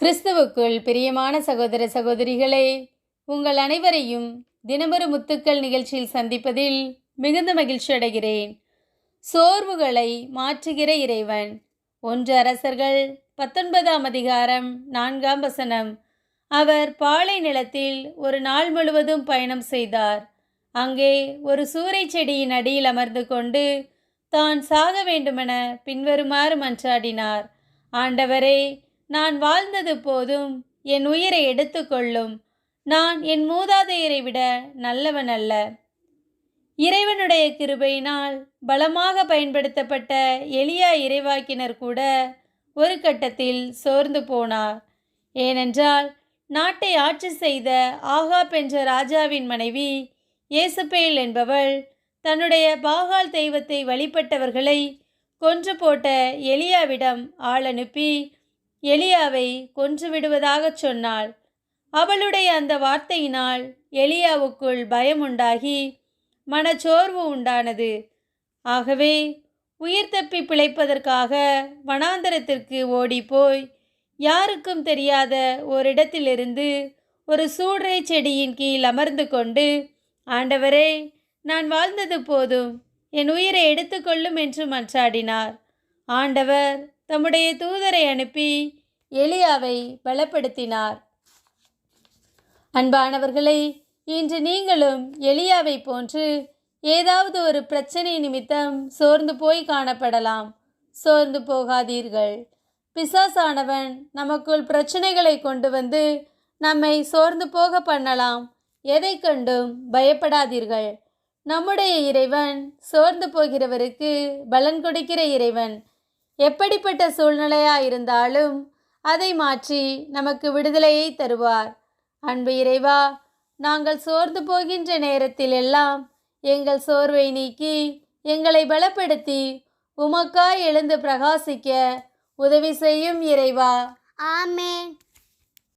கிறிஸ்துவுக்குள் பிரியமான சகோதர சகோதரிகளே உங்கள் அனைவரையும் தினமொரு முத்துக்கள் நிகழ்ச்சியில் சந்திப்பதில் மிகுந்த மகிழ்ச்சி அடைகிறேன். சோர்வுகளை மாற்றுகிற இறைவன் ஒன்று அரசர்கள் பத்தொன்பதாம் அதிகாரம் நான்காம் வசனம். அவர் பாலை நிலத்தில் ஒரு நாள் முழுவதும் பயணம் செய்தார். அங்கே ஒரு சூறை செடியின் அடியில் அமர்ந்து கொண்டு தான் சாக வேண்டுமென பின்வருமாறு மன்றாடினார். ஆண்டவரே நான் வாழ்ந்தது போதும் என் உயிரை எடுத்துக்கொள்ளும். நான் என் மூதாதையரை விட நல்லவன் அல்ல. இறைவனுடைய கிருபையினால் பலமாக பயன்படுத்தப்பட்ட எளியா இறைவாக்கினர் கூட ஒரு கட்டத்தில் சோர்ந்து போனார். ஏனென்றால் நாட்டை ஆட்சி செய்த ஆகாப் என்ற ராஜாவின் மனைவி இயேசுபேல் என்பவள் தன்னுடைய பாகால் தெய்வத்தை வழிபட்டவர்களை கொன்று போட்ட எலியாவிடம் ஆள் அனுப்பி எலியாவை கொன்று விடுவதாகச் சொன்னாள். அவளுடைய அந்த வார்த்தையினால் எலியாவுக்குள் பயம் உண்டாகி மனச்சோர்வு உண்டானது. ஆகவே உயிர் தப்பி பிழைப்பதற்காக வனாந்தரத்திற்கு ஓடிப்போய் யாருக்கும் தெரியாத ஓரிடத்திலிருந்து ஒரு சூடரை செடியின் கீழ் அமர்ந்து கொண்டு ஆண்டவரே நான் வாழ்ந்தது போதும் என் உயிரை எடுத்துக்கொள்ளும் என்று மன்றாடினார். ஆண்டவர் தம்முடைய தூதரை அனுப்பி எலியாவை பலப்படுத்தினார். அன்பானவர்களே இன்று நீங்களும் எலியாவை போன்று ஏதாவது ஒரு பிரச்சனை நிமித்தம் சோர்ந்து போய் காணப்படலாம். சோர்ந்து போகாதீர்கள். பிசாசானவன் நமக்குள் பிரச்சனைகளை கொண்டு வந்து நம்மை சோர்ந்து போக பண்ணலாம். எதை கண்டும் பயப்படாதீர்கள். நம்முடைய இறைவன் சோர்ந்து போகிறவருக்கு பலன் கொடுக்கிற இறைவன். எப்படிப்பட்ட சூழ்நிலையாக இருந்தாலும் அதை மாற்றி நமக்கு விடுதலையை தருவார். அன்பு இறைவா நாங்கள் சோர்ந்து போகின்ற நேரத்தில் எல்லாம் எங்கள் சோர்வை நீக்கி எங்களை பலப்படுத்தி உமக்காய் எழுந்து பிரகாசிக்க உதவி செய்யும் இறைவா. ஆமே